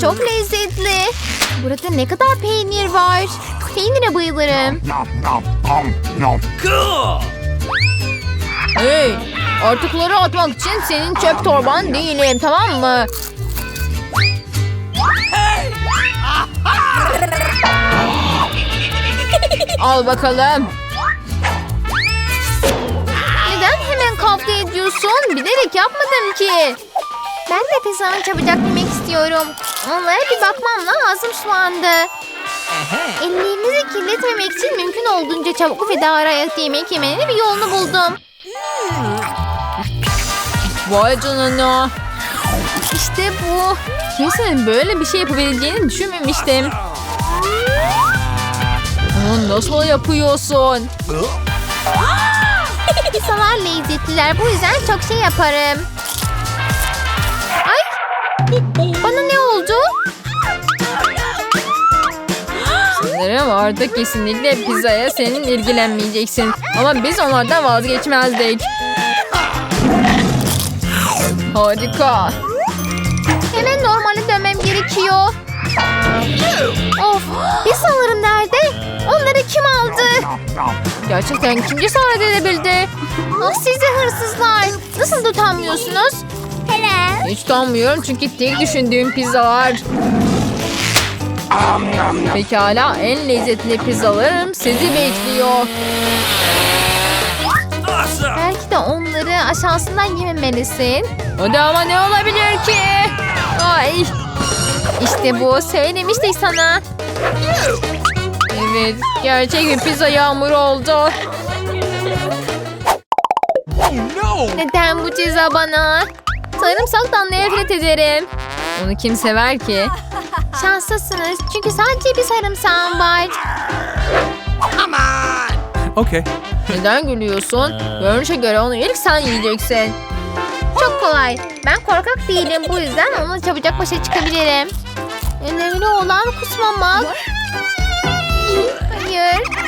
çok lezzetli. Burada ne kadar peynir var. Peynire bayılırım. Hey, artıkları atmak için senin çöp torban değilim tamam mı? Al bakalım. Neden hemen kavga ediyorsun? Bilerek yapmadım ki. Ben de pizzanı çabucak yemek istiyorum. Onlara bir bakmamla ağzım sulandı. Ellerinizi kirletmemek için mümkün olduğunca çabuk ve daha arayakta yemek yemenin bir yolunu buldum. Vay canına. İşte bu. Kimsenin böyle bir şey yapabileceğini düşünmemiştim. Bunu nasıl yapıyorsun? Pizzalar lezzetliler. Bu yüzden çok şey yaparım. Sanırım artık kesinlikle pizzaya senin ilgilenmeyeceksin. Ama biz onlardan vazgeçmezdik. Harika. Hemen normale dönmem gerekiyor. Of, pizzalarım nerede? Onları kim aldı? Gerçekten kim cesaret edebildi? Ah sizi hırsızlar. Nasıl utanmıyorsunuz? Hiç utanmıyorum çünkü tek düşündüğüm pizzalar. Pekala en lezzetli pizzalarım sizi bekliyor. Belki de onları aşağısından yememelisin. Hadi ama ne olabilir ki? Ay. İşte bu söylemiştik sana. Evet gerçek bir pizza yağmuru oldu. Neden bu ceza bana? Sarımsaktan nefret ederim. Onu kim sever ki? Şanslısınız çünkü sadece bir sarımsağım var. Okay. Neden gülüyorsun? Görünüşe göre onu ilk sen yiyeceksin. Çok kolay. Ben korkak değilim bu yüzden onunla çabucak başa çıkabilirim. Önemli olan kusmamak. Hayır.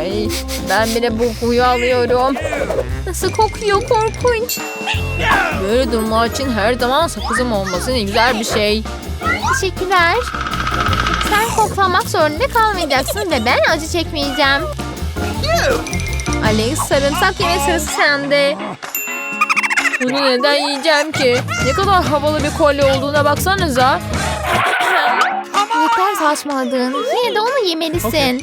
Ay ben bile bu kokuyu alıyorum. Nasıl kokuyor korkunç. Böyle durumlar için her zaman sakızım olması ne güzel bir şey. Teşekkürler. Sen koklamak zorunda kalmayacaksın ve ben acı çekmeyeceğim. Alex sarımsak yeme sırası sende. Bunu neden yiyeceğim ki? Ne kadar havalı bir kolye olduğuna baksanıza. Yeter saçmaladın. Yine de onu yemelisin.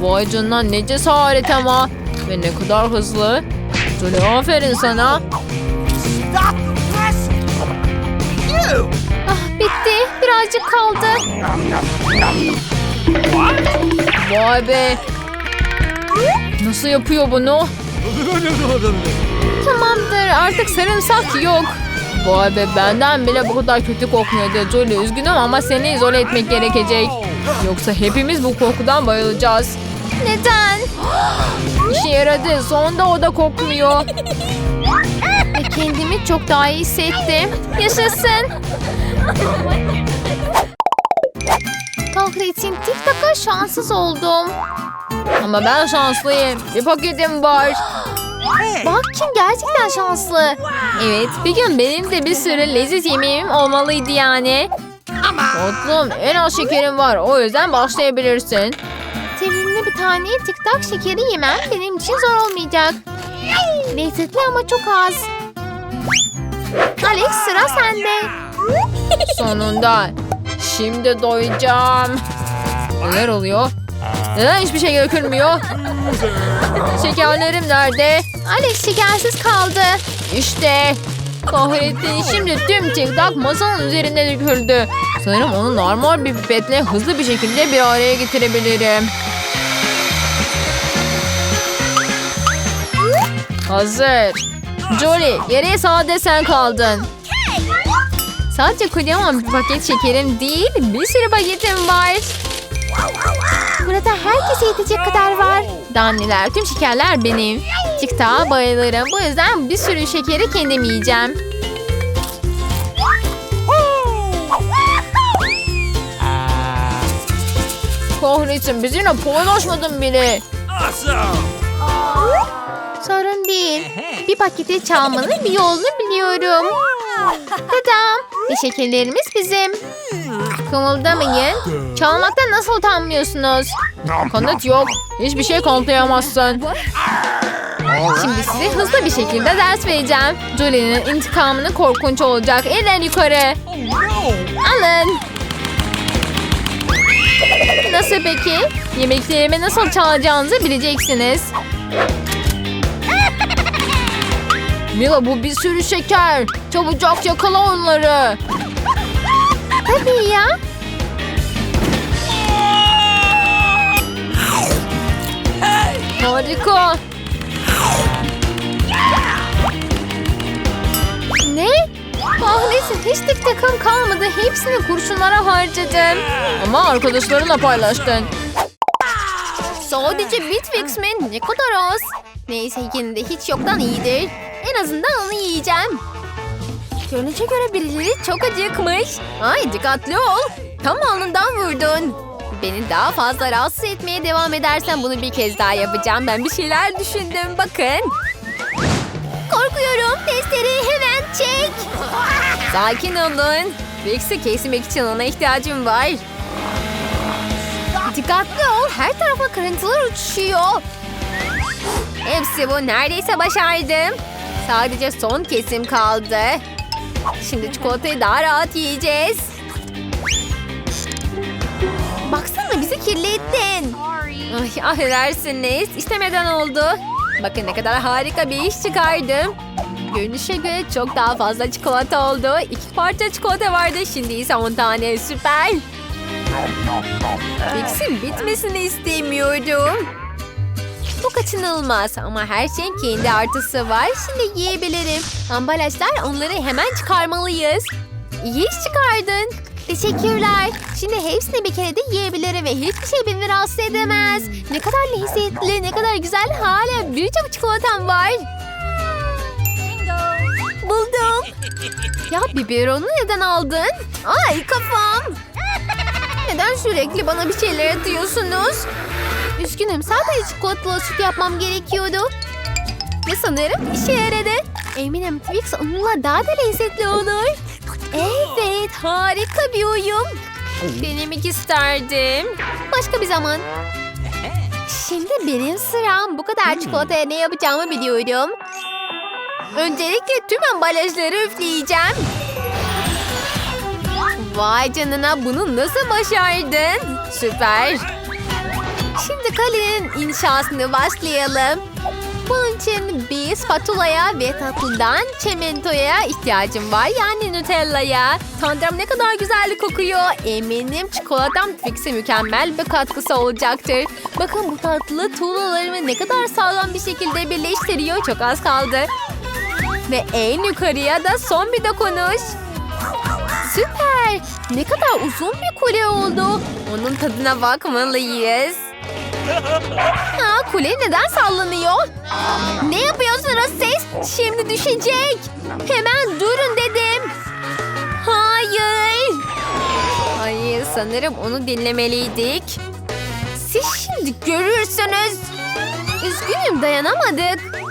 Vay canına ne cesaret ama. Ve ne kadar hızlı. Johnny aferin sana. Ah bitti. Birazcık kaldı. Vay be. Nasıl yapıyor bunu? Tamamdır artık sarımsak yok. Vay be benden bile bu kadar kötü kokmuyordu Jolie. Üzgünüm ama seni izole etmek gerekecek. Yoksa hepimiz bu kokudan bayılacağız. Neden? İşe yaradı. Sonunda o da kokmuyor. Ve kendimi çok daha iyi hissettim. Yaşasın. Kahretsin TikTok'a şanssız oldum. Ama ben şanslıyım. Bir paketim var. Bak kim gerçekten şanslı. Evet bir gün benim de bir sürü leziz yemeğim olmalıydı yani. Tatlım en az şekerim var o yüzden başlayabilirsin. Sevimli bir tane TikTok şekeri yemem benim için zor olmayacak. Lezzetli ama çok az. Alex sıra sende. Sonunda. Şimdi doyacağım. Neler oluyor? Neden hiçbir şey dökülmüyor? Şekerlerim nerede? Alex şekersiz kaldı. İşte. Kahretsin şimdi tüm TikTok masanın üzerine döküldü. Sanırım onu normal bir pipetle hızlı bir şekilde bir araya getirebilirim. Hazır. Jolie geriye sade sen kaldın. Sadece kocaman bir paket şekerim değil bir sürü paketim var. Burada herkese yetecek kadar var. Danneler, tüm şekerler benim. TikTok'a bayılırım. Bu yüzden bir sürü şekeri kendim yiyeceğim. Kahretsin bizimle paylaşmadın bile. Sorun değil. Bir paketi çalmanın bir yolunu biliyorum. Tadam. Ve şekerlerimiz bizim. Kımıldamayın. Çalmaktan nasıl utanmıyorsunuz? Kanıt yok. Hiçbir şey kanıtlayamazsın. Şimdi size hızlı bir şekilde ders vereceğim. Julie'nin intikamını korkunç olacak. Eller yukarı. Alın. Nasıl peki? Yemeklerimi nasıl çalacağınızı bileceksiniz. Mila bu bir sürü şeker. Çabucak yakala onları. Tabii ya. Harika. Kahretsin hiç tek takım kalmadı. Hepsini kurşunlara harcadım. Ama arkadaşlarınla paylaştın. Sadece Bitfix mi? Ne kadar az. Neyse yine de hiç yoktan iyidir. En azından onu yiyeceğim. Görünüşe göre birileri çok acıkmış. Ay dikkatli ol. Tam alnından vurdun. Beni daha fazla rahatsız etmeye devam edersen bunu bir kez daha yapacağım. Ben bir şeyler düşündüm bakın. Korkuyorum. Testereyi hemen çek. Sakin olun. Vix'i kesmek için ona ihtiyacım var. Dikkatli ol. Her tarafa kırıntılar uçuşuyor. Hepsi bu. Neredeyse başardım. Sadece son kesim kaldı. Şimdi çikolatayı daha rahat yiyeceğiz. Baksana bizi kirlettin. Ay affedersiniz. İstemeden oldu. Bakın ne kadar harika bir iş çıkardım. Görünüşe göre çok daha fazla çikolata oldu. İki parça çikolata vardı. Şimdi ise 10 tane. Süper. Fix'in bitmesini istemiyordum. Bu kaçınılmaz ama her şeyin kendi artısı var. Şimdi yiyebilirim. Ambalajlar onları hemen çıkarmalıyız. İyi iş çıkardın. Teşekkürler. Şimdi hepsini bir kere de yiyebilirim ve hiçbir şey beni rahatsız edemez. Ne kadar lezzetli, ne kadar güzel. Hala birçok çikolatam var. Buldum. Ya biberonu neden aldın? Ay kafam. Neden sürekli bana bir şeyler atıyorsunuz? Üzgünüm sadece çikolatalı süt yapmam gerekiyordu. Ve sanırım işe yaradı. Eminim Twix onunla daha da lezzetli olur. Evet harika bir uyum. Denemek isterdim. Başka bir zaman. Şimdi benim sıram. Bu kadar çikolataya ne yapacağımı biliyorum. Öncelikle tüm ambalajları üfleyeceğim. Vay canına bunu nasıl başardın? Süper. Şimdi kalenin inşasını başlayalım. Bunun için bir spatulaya ve tatlıdan çimentoya ihtiyacım var. Yani Nutella'ya. Tanrım ne kadar güzel kokuyor. Eminim çikolatam Twix'e mükemmel bir katkısı olacaktır. Bakın bu tatlı tuğlalarımı ne kadar sağlam bir şekilde birleştiriyor. Çok az kaldı. Ve en yukarıya da son bir dokunuş. Süper. Ne kadar uzun bir kule oldu. Onun tadına bakmalıyız. Ha, kule neden sallanıyor? Ne yapıyorsunuz siz? Şimdi düşecek. Hemen durun dedim. Hayır. Hayır sanırım onu dinlemeliydik. Siz şimdi görürsünüz. Üzgünüm dayanamadık.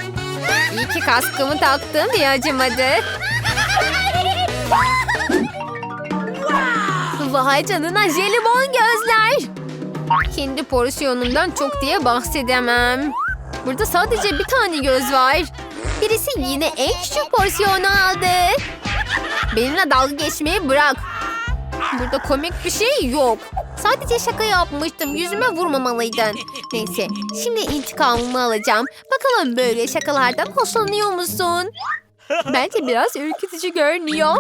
İyi ki kaskımı taktım diye acımadı. Vay canına jelibon gözler. Kendi porsiyonumdan çok diye bahsedemem. Burada sadece bir tane göz var. Birisi yine en küçük porsiyonu aldı. Benimle dalga geçmeyi bırak. Burada komik bir şey yok. Sadece şaka yapmıştım. Yüzüme vurmamalıydın. Neyse, şimdi intikamımı alacağım. Bakalım böyle şakalardan hoşlanıyor musun? Bence biraz ürkütücü görünüyor.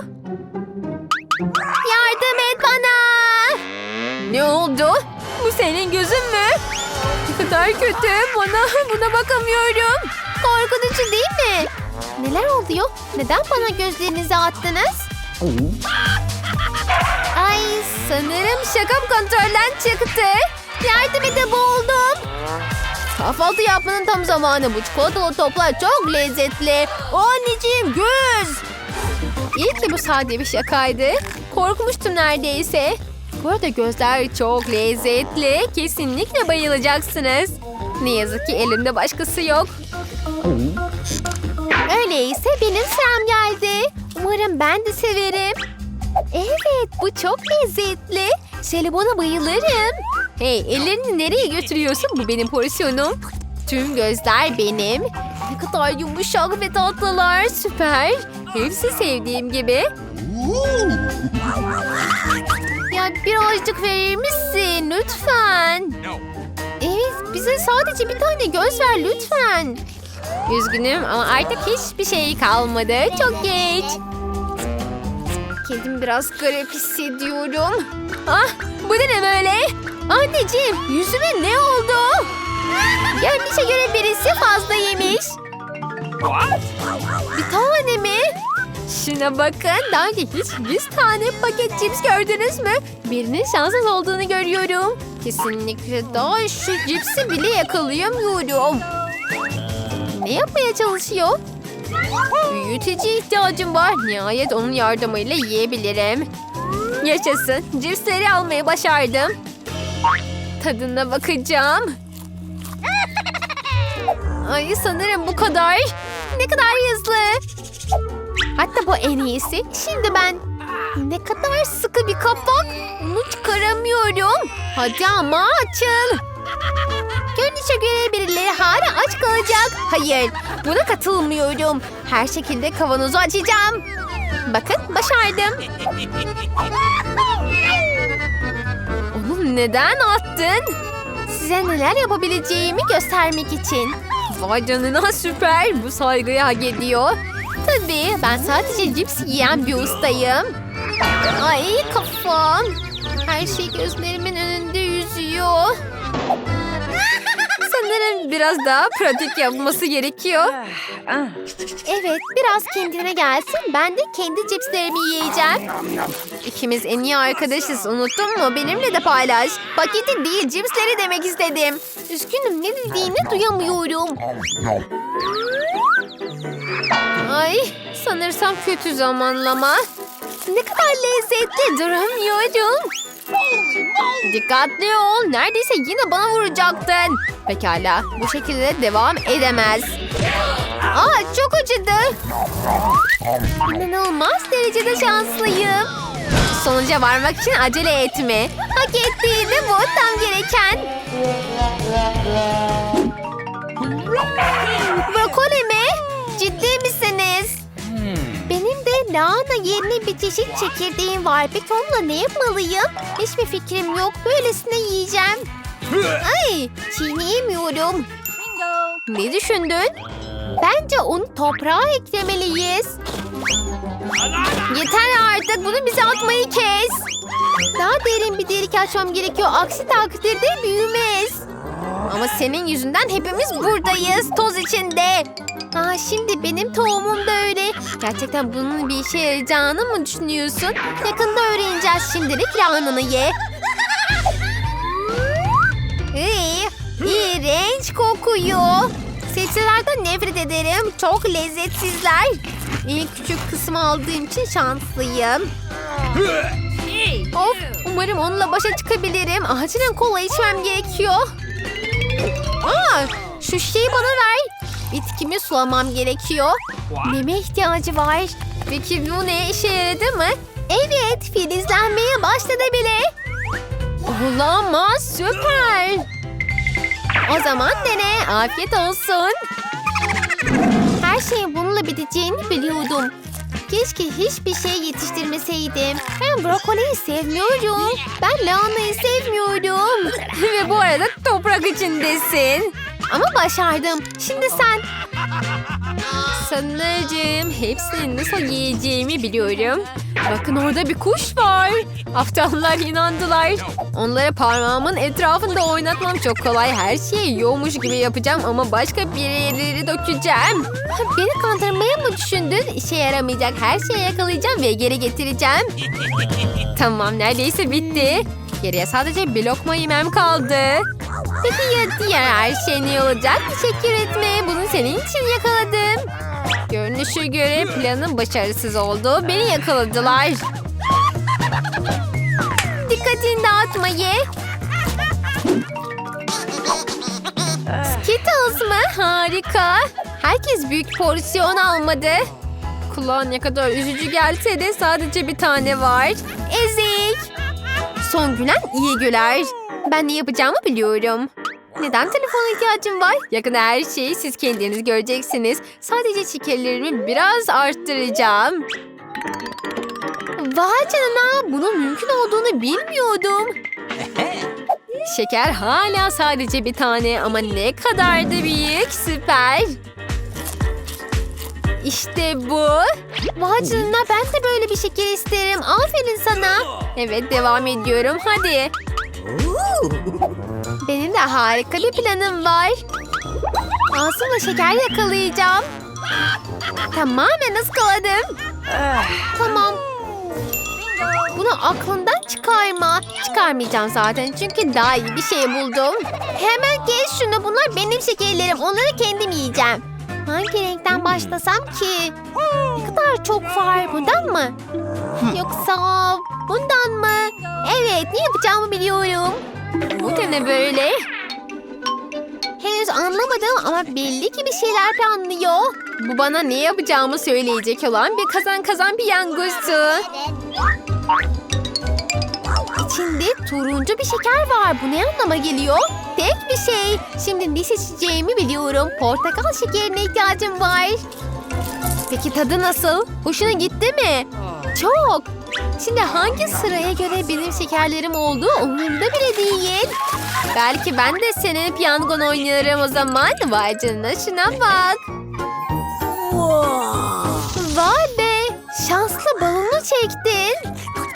Yardım et bana. Ne oldu? Bu senin gözün mü? Ne kadar kötü. Bana buna bakamıyorum. Korkutucu değil mi? Neler oluyor? Neden bana gözlerinizi attınız? Ay sanırım şakam kontrolden çıktı. Yardım edin boğuldum. Kahvaltı yapmanın tam zamanı. Bu çikolatalı toplar çok lezzetli. Anneciğim göz. İyi ki bu sade bir şakaydı. Korkmuştum neredeyse. Bu arada gözler çok lezzetli. Kesinlikle bayılacaksınız. Ne yazık ki elimde başkası yok. Öyleyse benim sıram geldi. Umarım ben de severim. Evet bu çok lezzetli. Jelibona bayılırım. Hey ellerini nereye götürüyorsun? Bu benim porsiyonum. Tüm gözler benim. Ne kadar yumuşak ve tatlılar. Süper. Hepsi sevdiğim gibi. Ya birazcık verir misin lütfen? Evet bize sadece bir tane göz ver lütfen. Üzgünüm ama artık hiçbir şey kalmadı. Çok geç. Kendimi biraz garip hissediyorum. Ah bu ne böyle? Anneciğim yüzüme ne oldu? Görünüşe göre birisi fazla yemiş. Bir tane mi? Şuna bakın. Daha önce hiç 100 tane paket cips gördünüz mü? Birinin şanssız olduğunu görüyorum. Kesinlikle daha şu cipsi bile yakalayamıyorum. Ne yapmaya çalışıyor? Büyüteci ihtiyacım var. Nihayet onun yardımıyla yiyebilirim. Yaşasın. Cipsleri almayı başardım. Tadına bakacağım. Ay sanırım bu kadar. Ne kadar hızlı. Hatta bu en iyisi. Şimdi ben ne kadar sıkı bir kapak. Onu çıkaramıyorum. Hadi ama açıl. Görünüşe göre birileri hala aç kalacak. Hayır, buna katılmıyorum. Her şekilde kavanozu açacağım. Bakın, başardım. Onu neden attın? Size neler yapabileceğimi göstermek için. Vay canına süper. Bu saygıyı hak ediyor. Tabii ben sadece cips yiyen bir ustayım. Ay kafam. Her şey gözlerimin önünde yüzüyor. Sanırım biraz daha pratik yapması gerekiyor. Evet, biraz kendine gelsin. Ben de kendi cipslerimi yiyeceğim. İkimiz en iyi arkadaşız. Unuttun mu? Benimle de paylaş. Paketi değil, cipsleri demek istedim. Üzgünüm, ne dediğini duyamıyorum. Ay, sanırsam kötü zamanlama. Ne kadar lezzetli duramıyorum. Dikkatli ol. Neredeyse yine bana vuracaktın. Pekala. Bu şekilde devam edemez. Aa çok acıdı. İnanılmaz derecede şanslıyım. Sonuca varmak için acele etme. Hak ettiğini bu tam gereken. Brokoli mi? Ciddi misiniz? Benim de lahana yerine bir çeşit çekirdeğim var. Peki onunla ne yapmalıyım? Hiçbir fikrim yok. Böylesine yiyeceğim. Ay, çiğneyemiyorum. Ne düşündün? Bence onu toprağa eklemeliyiz. Yeter artık. Bunu bize atmayı kes. Daha derin bir delik açmam gerekiyor. Aksi takdirde büyümez. Ama senin yüzünden hepimiz buradayız. Toz içinde. Aa, şimdi benim tohumum da öyle. Gerçekten bunun bir işe yarayacağını mı düşünüyorsun? Yakında öğreneceğiz. Şimdilik lahananı ye. Iy, iğrenç kokuyor. Sebzelerden nefret ederim. Çok lezzetsizler. En küçük kısmı aldığım için şanslıyım. Of, umarım onunla başa çıkabilirim. Acilen kola içmem gerekiyor. Aa, şu şeyi bana ver. Bitkimi sulamam gerekiyor. Neme ihtiyacı var. Peki bu ne işe yaradı mı? Evet, filizlenmeye başladı bile. Olamaz, süper. O zaman dene, afiyet olsun. Her şeyin bununla biteceğini biliyordum. Keşke hiçbir şey yetiştirmeseydim. Ben brokoliyi sevmiyorum. Ben lahanayı sevmiyorum. Ve bu arada toprak içindesin. Ama başardım. Şimdi sen. Sanırım hepsini nasıl yiyeceğimi biliyorum. Bakın orada bir kuş var. Aptallar inandılar. Onları parmağımın etrafında oynatmam çok kolay. Her şeyi yiyormuş gibi yapacağım ama başka bir yerleri dökeceğim. Beni kandırmaya mı düşündün? İşe yaramayacak her şeyi yakalayacağım ve geri getireceğim. Tamam neredeyse bitti. Geriye sadece bir lokma yemem kaldı. Peki ya diğer şey ne olacak? Teşekkür etme. Bunu senin için yakaladım. Görünüşe göre planın başarısız oldu. Beni yakaladılar. Dikkatini dağıtma ye. Skittles mı? Harika. Herkes büyük porsiyon almadı. Kulağa ne kadar üzücü gelse de sadece bir tane var. Ezik. Son gülen iyi güler. Ben ne yapacağımı biliyorum. Neden telefona ihtiyacım var? Yakında her şeyi siz kendiniz göreceksiniz. Sadece şekerlerimi biraz arttıracağım. Vay canına bunun mümkün olduğunu bilmiyordum. Şeker hala sadece bir tane ama ne kadar da büyük süper. İşte bu. Vay canına ben de böyle bir şeker isterim. Aferin sana. Evet devam ediyorum hadi. Benim de harika bir planım var. Ağzımla şeker yakalayacağım. Tamamen ıskaladım. Tamam. Bunu aklından çıkarma. Çıkarmayacağım zaten çünkü daha iyi bir şey buldum. Hemen kes şunu. Bunlar benim şekerlerim. Onları kendim yiyeceğim. Hangi renkten başlasam ki? Ne kadar çok var. Bundan mı? Yoksa bundan? Evet ne yapacağımı biliyorum. Bu da ne böyle? Henüz anlamadım ama belli ki bir şeyler planlıyor. Bu bana ne yapacağımı söyleyecek olan bir kazan kazan bir yangusu. İçinde turuncu bir şeker var. Bu ne anlama geliyor? Tek bir şey. Şimdi ne seçeceğimi biliyorum. Portakal şekerine ihtiyacım var. Peki tadı nasıl? Hoşuna gitti mi? Çok. Şimdi hangi sıraya göre benim şekerlerim olduğu umurumda bile değil. Belki ben de senin piyangon oynarım o zaman. Vay canına şuna bak. Vay be. Şanslı balonu çektin.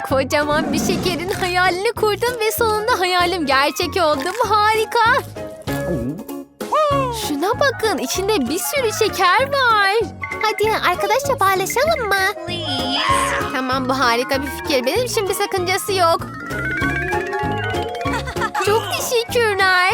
Kocaman bir şekerin hayalini kurdum ve sonunda hayalim gerçek oldu. Bu harika. Şuna bakın içinde bir sürü şeker var. Hadi arkadaşça paylaşalım mı? Tamam bu harika bir fikir. Benim için bir sakıncası yok. Çok teşekkürler.